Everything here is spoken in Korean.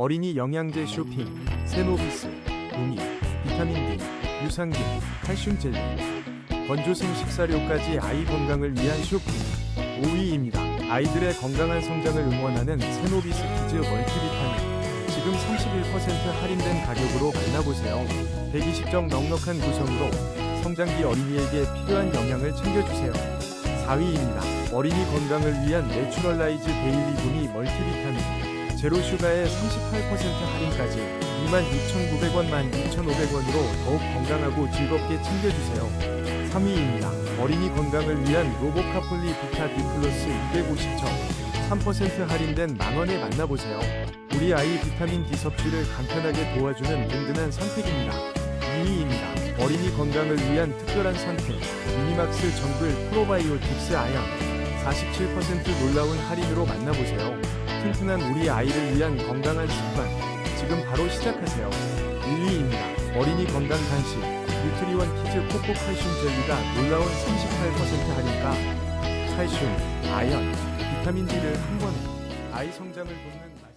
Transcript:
어린이 영양제 쇼핑, 세노비스, 동이, 비타민 D, 유산균, 칼슘 젤리, 건조생 식사료까지 아이 건강을 위한 쇼핑 5위입니다. 아이들의 건강한 성장을 응원하는 세노비스 키즈 멀티비타민 지금 31% 할인된 가격으로 만나보세요. 120정 넉넉한 구성으로 성장기 어린이에게 필요한 영양을 챙겨주세요. 4위입니다. 어린이 건강을 위한 내추럴라이즈 데일리 구미 멀티비타민 제로 슈가에 38% 할인까지 26,900원 12,500원으로 더욱 건강하고 즐겁게 챙겨주세요. 3위입니다. 어린이 건강을 위한 로보카폴리 비타 D 플러스 250정 3% 할인된 만원에 만나보세요. 우리 아이 비타민 D 섭취를 간편하게 도와주는 든든한 선택입니다. 2위입니다. 어린이 건강을 위한 특별한 선택 미니막스 정글 프로바이오틱스 아연 47% 놀라운 할인으로 만나보세요. 튼튼한 우리 아이를 위한 건강한 습관 지금 바로 시작하세요. 1위입니다. 어린이 건강 간식 뉴트리원 키즈 코코 칼슘 젤리가 놀라운 38% 할인가 칼슘, 아연, 비타민 D를 한 번에 아이 성장을 돕는